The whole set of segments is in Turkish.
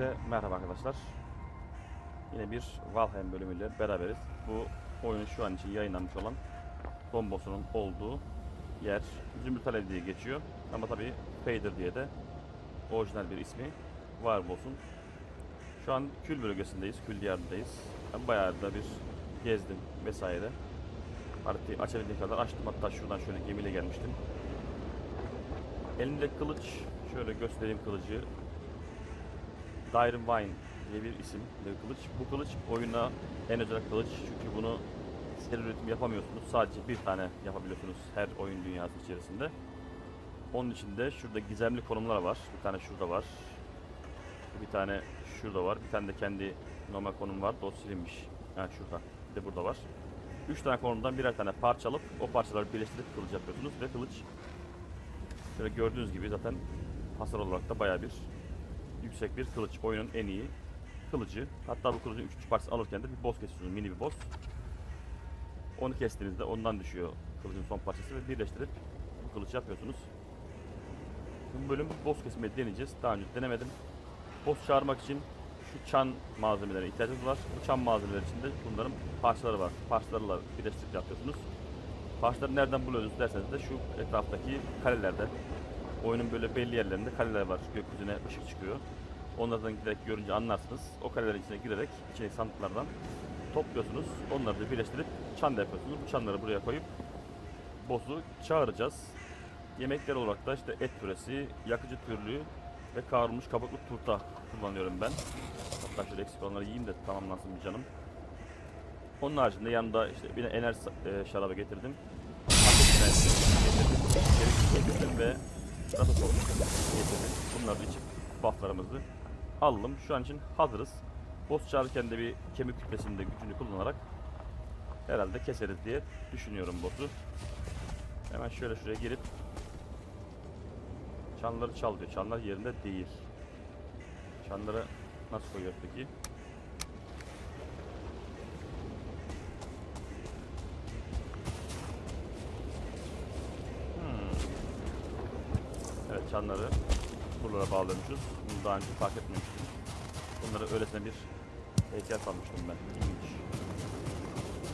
Hepinize merhaba arkadaşlar. Yine bir Valheim bölümüyle beraberiz. Bu oyun şu an için yayınlanmış olan Bombos'un olduğu yer Zümrüt Alev diye geçiyor. Ama tabi Fader diye de orijinal bir ismi var boss'un. Şu an Kül bölgesindeyiz, Kül diyarındayız. Ben bayağı da bir gezdim vesaire. Haritayı açabildiğim kadar açtım. Hatta şuradan şöyle gemiyle gelmiştim. Elimde kılıç, şöyle göstereyim kılıcı. Dire Wine diye bir isim bir kılıç. Bu kılıç oyuna en özel kılıç çünkü bunu seri üretim yapamıyorsunuz. Sadece bir tane yapabiliyorsunuz her oyun dünyası içerisinde. Onun içinde şurada gizemli konumlar var. Bir tane şurada var. Bir tane şurada var. Bir tane de kendi normal konum var. O silinmiş. Ha şurada. Bir de burada var. Üç tane konumdan birer tane parça alıp o parçaları birleştirip kılıç yapıyorsunuz ve kılıç şöyle gördüğünüz gibi zaten hasar olarak da bayağı bir yüksek bir kılıç. Oyunun en iyi kılıcı. Hatta bu kılıcın üçüncü parçasını alırken de bir boss kesiyorsunuz. Mini bir boss. Onu kestiğinizde ondan düşüyor kılıcın son parçası ve birleştirip bu kılıç yapıyorsunuz. Bu bölüm boss kesmeyi deneyeceğiz. Daha önce denemedim. Boss çağırmak için şu çan malzemelerine ihtiyacımız var. Bu çan malzemeleri içinde bunların parçaları var. Parçalarla birleştirip yapıyorsunuz. Parçaları nereden buluyoruz derseniz de şu etraftaki kalelerden. Oyunun böyle belli yerlerinde kaleler var. Gökyüzüne ışık çıkıyor. Onlardan giderek görünce anlarsınız. O kalelerin içine girerek içine sandıklardan topluyorsunuz. Onları da birleştirip çan da yapıyorsunuz. Bu çanları buraya koyup boss'u çağıracağız. Yemekler olarak da işte et püresi, yakıcı türlü ve kavrulmuş kabuklu turta kullanıyorum ben. Hatta şöyle eksik olanları yiyeyim de tamamlansın bir canım. Onun haricinde yanında işte bir enerji e, şarabı getirdim. Ateş enerjisi getirdim. Getirdim ve Rata soğuk getirdim. Bunları da içip bufflarımızı aldım. Şu an için hazırız. Boss çağırırken de bir kemik kütlesinin de gücünü kullanarak herhalde keseriz diye düşünüyorum boss'u. Hemen şöyle şuraya girip çanları çal diyor. Çanlar yerinde değil. Çanları nasıl koyuyoruz peki? Evet çanları buralara bağlamışız. Bunu daha önce fark etmemiştim. Bunları öylesine bir heykel sanmıştım ben. İlginç.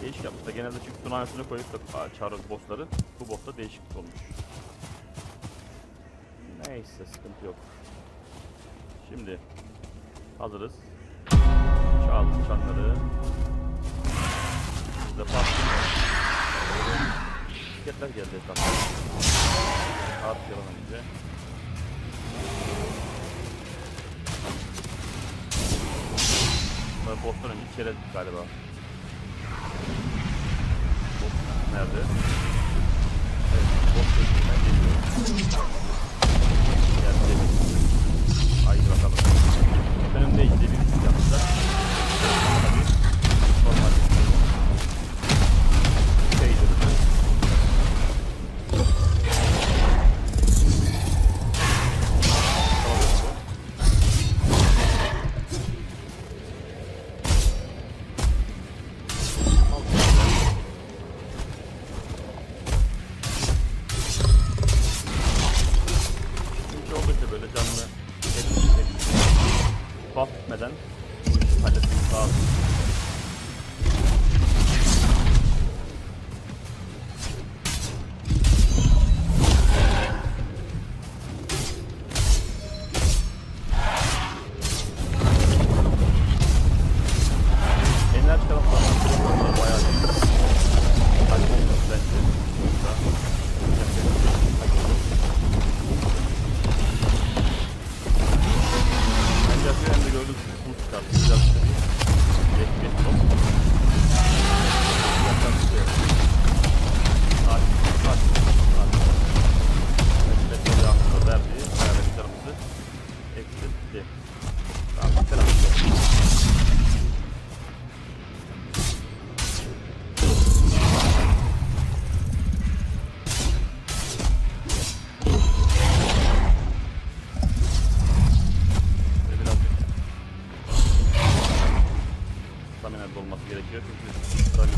Değişik yapmışlar. Genelde çünkü üstüne koyup da çağırıyoruz bossları. Bu boss'ta değişiklik olmuş. Neyse sıkıntı yok. Şimdi hazırız. Çaldım çanları. Bizde farklı Şirketler geldi etrafta. Harp yalan önce. Bunlar boss'tan önce çerez galiba. Boss nerede? Stamina olması gerekiyor çünkü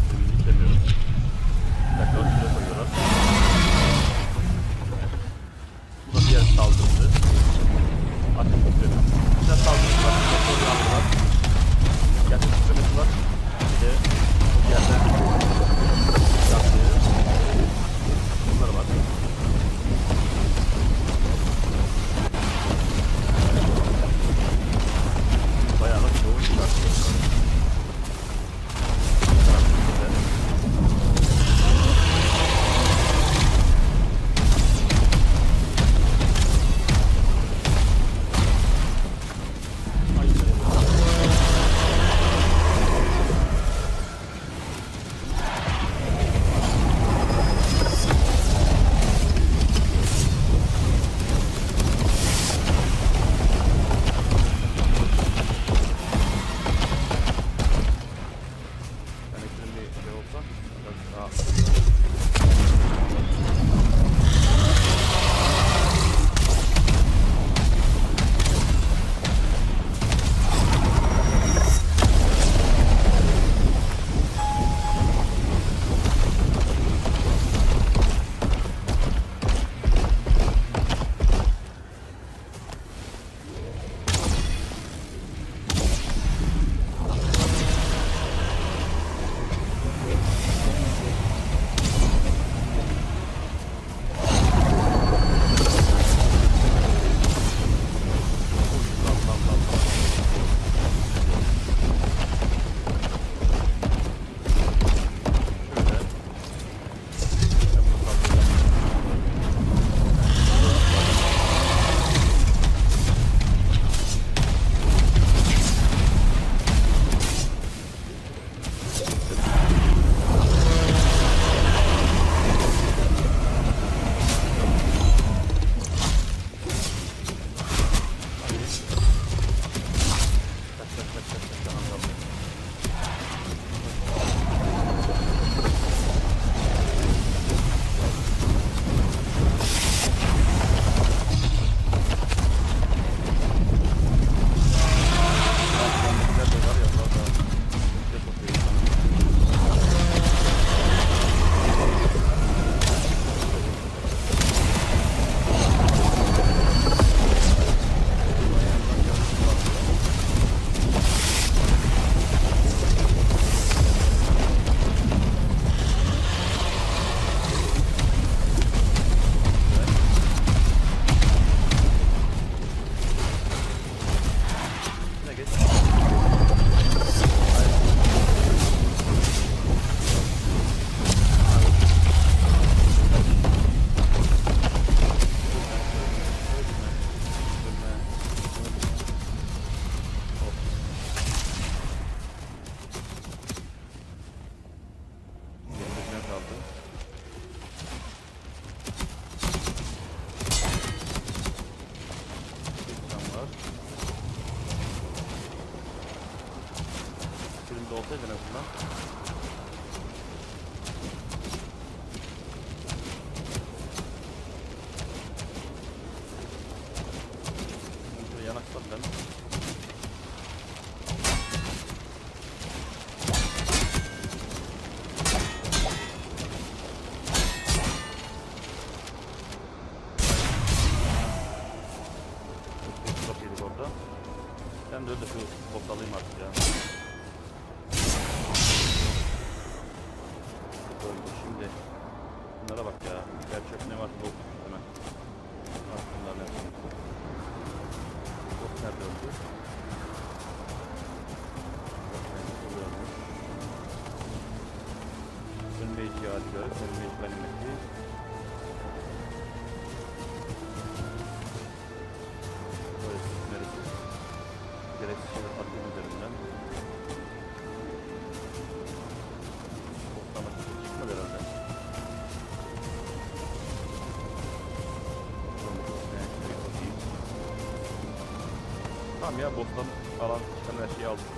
Tamam ya bostan alan çıkan her şeyi aldım.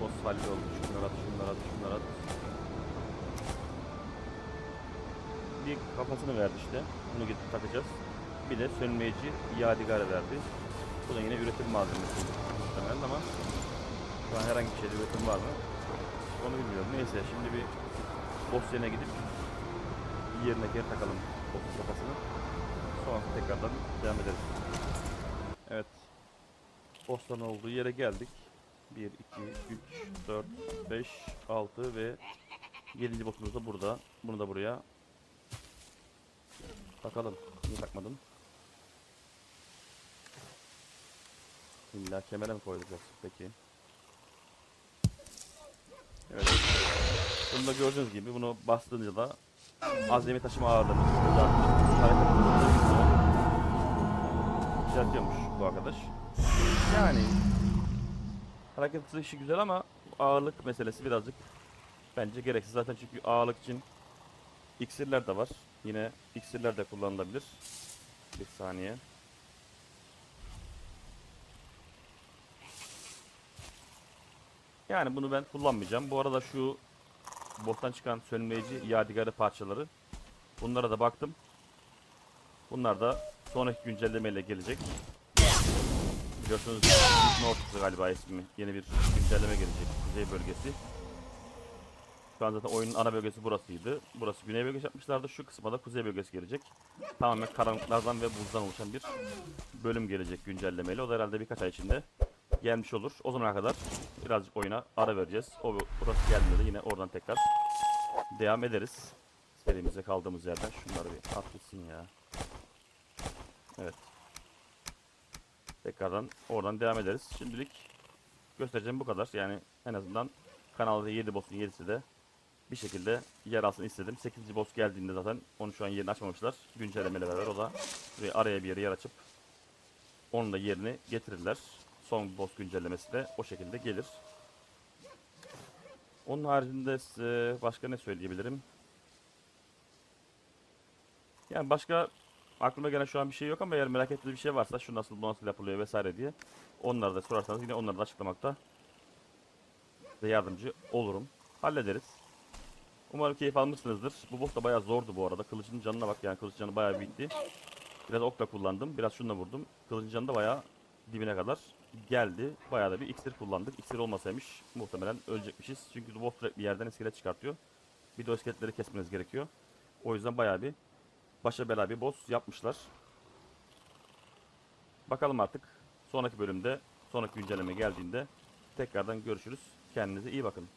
Boss halloldu. Şunları at, şunları at, şunları at. Bir kafasını verdi işte. Bunu gidip takacağız. Bir de sönmeyici yadigar verdi. Bu da yine üretim malzemesi muhtemelen ama şu an herhangi bir şeyde üretim var mı? Onu bilmiyorum. Neyse şimdi bir boss yerine gidip yerine geri takalım boss kafasını. Sonra tekrardan devam ederiz. Evet. Boss'tan olduğu yere geldik. 1, 2, 3, 4, 5, 6 ve 7. boss'umuz da burada. Bunu da buraya Bakalım. Niye takmadın? İlla kemere mi koyacağız? Peki. Evet. Bunu da gördüğünüz gibi bunu bastığınca da azami taşıma ağırlığını hareket düzeltiyormuş bu arkadaş. Yani hareket hızı güzel ama ağırlık meselesi birazcık bence gereksiz. Zaten çünkü ağırlık için iksirler de var. Yine iksirler de kullanılabilir. Bir saniye. Yani bunu ben kullanmayacağım. Bu arada şu bottan çıkan sönümleyici yadigarı parçaları. Bunlara da baktım. Bunlar da sonraki güncellemeyle gelecek. Biliyorsunuz North galiba ismi. Yeni bir güncelleme gelecek. Kuzey bölgesi. Şu an zaten oyunun ana bölgesi burasıydı. Burası güney bölgesi yapmışlardı. Şu kısma da kuzey bölgesi gelecek. Tamamen karanlıklardan ve buzdan oluşan bir bölüm gelecek güncellemeyle. O da herhalde birkaç ay içinde gelmiş olur. O zamana kadar birazcık oyuna ara vereceğiz. O burası geldiğinde de yine oradan tekrar devam ederiz. Serimize kaldığımız yerden şunları bir at gitsin ya. Evet. Tekrardan oradan devam ederiz. Şimdilik göstereceğim bu kadar. Yani en azından kanalda 7 boss'un 7'si de bir şekilde yer alsın istedim. 8. boss geldiğinde zaten onu şu an yerini açmamışlar. Güncellemeyle beraber o da araya bir yere yer açıp onun da yerini getirirler. Son boss güncellemesi de o şekilde gelir. Onun haricinde başka ne söyleyebilirim? Yani başka aklıma gelen şu an bir şey yok ama eğer merak ettiğiniz bir şey varsa şu nasıl bu nasıl yapılıyor vesaire diye onları da sorarsanız yine onları da açıklamakta size yardımcı olurum. Hallederiz. Umarım keyif almışsınızdır. Bu boss da bayağı zordu bu arada. Kılıcın canına bak yani kılıç canı bayağı bitti. Biraz okla kullandım. Biraz şununla vurdum. Kılıcın canı da bayağı dibine kadar geldi. Bayağı da bir iksir kullandık. İksir olmasaymış muhtemelen ölecekmişiz. Çünkü bu boss sürekli yerden iskelet çıkartıyor. Bir de o iskeletleri kesmeniz gerekiyor. O yüzden bayağı bir başa bela bir boss yapmışlar. Bakalım artık sonraki bölümde, sonraki güncelleme geldiğinde tekrardan görüşürüz. Kendinize iyi bakın.